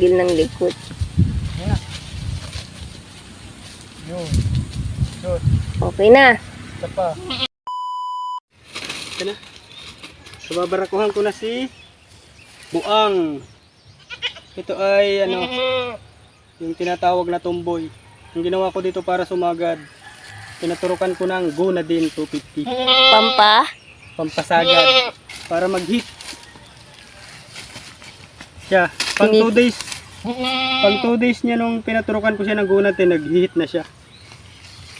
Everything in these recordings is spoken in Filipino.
tigil ng likod. Okay na. Isa pa. Ito na. So, babarakuhan ko na si Buang. Ito ay ano, yung tinatawag na tomboy. Yung ginawa ko dito para sumagad, pinaturukan ko ng Gonadin 250. Pampa. Pampasagad. Para mag-hit. Siya, pang 2 days. Pang 2 days niya nung pinaturukan ko siya ng Gonadin, nag-hit na siya.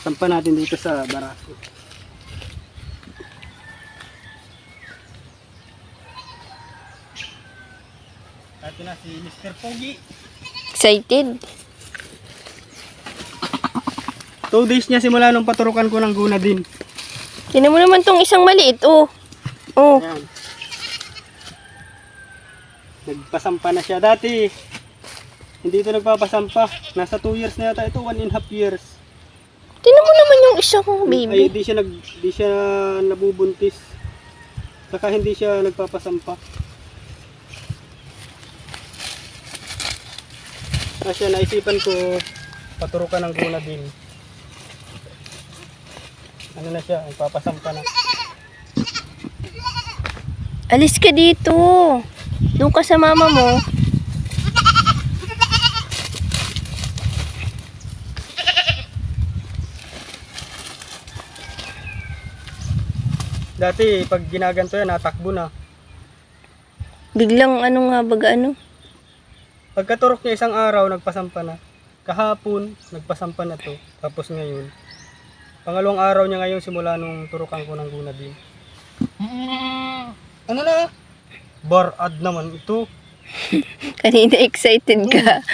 Sampa natin dito sa barako. Ito na si Mr. Pogi. Excited. 2 days niya simula nung paturukan ko ng guna din. Tinan mo naman tong isang maliit, oh. Oh, Ayan. Nagpasampa na siya. Dati, hindi ito nagpapasampa. Nasa 2 years na yata ito, 1 and a half years. tinan mo naman yung isang Ay, baby. di siya, nag, di siya nabubuntis. Saka hindi siya nagpapasampa. Kasi naisipan ko, paturukan ng guna din. Ano na siya, nagpapasampa na. Alis ka dito. Doon ka sa mama mo. Dati, pag ginaganto yan, natakbo na. Biglang ano nga baga ano. Pagkaturok niya isang araw, nagpasampa na. Kahapon, nagpasampa na to. Tapos ngayon, pangalawang araw niya ngayon simula nung turukan ko ng guna din. Ano na? Barad naman ito. Kanina excited ka.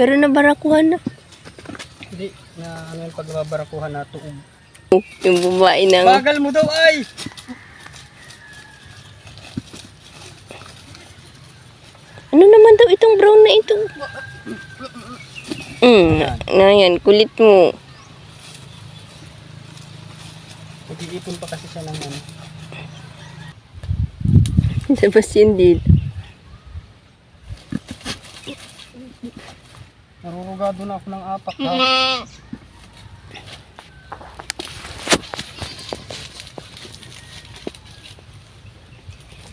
Pero nabarakuhan na. Hindi, na ano yung pagbabarakuhan na tuog. Yung babae ng... Bagal mo daw ay! Ano naman daw itong brown na ito? Mm, na, yan, kulit mo. Nag-iipon pa kasi siya ng ano. Sebastian din. Narurugado na ako ng apak ha.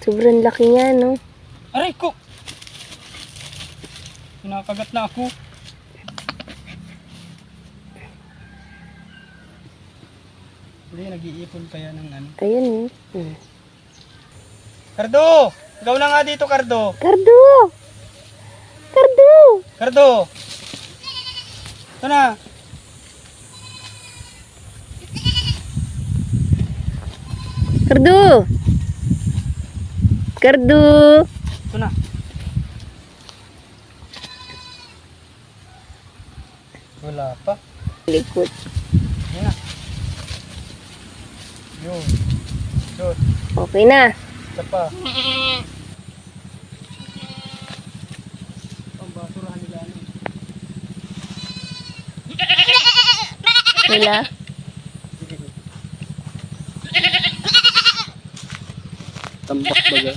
Sobrang laki niya, no? Aray ko! Kinakagat na ako. Hindi, nag-iipon pa yan ng ano. Ayan, eh. Hmm. Cardo! Ikaw na nga dito, Cardo! Cardo! Cardo! Cardo! Ito na! Cardo! Cardo! Ito na! Wala pa. Likod. Yan na. Yun. Yun. Okay na. Isa pa. Wala. Tambak baga.